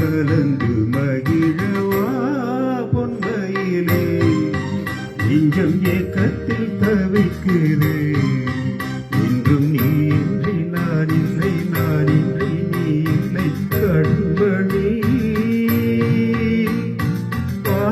கலந்து மகிழவா பொன்மையிலே. நெஞ்சம் ஏக்கத்தில் தவிக்கிறே இன்றும் நீ இன்றி நான் இல்லை நான் இன்றி நீ இல்லை கண்மணி. வா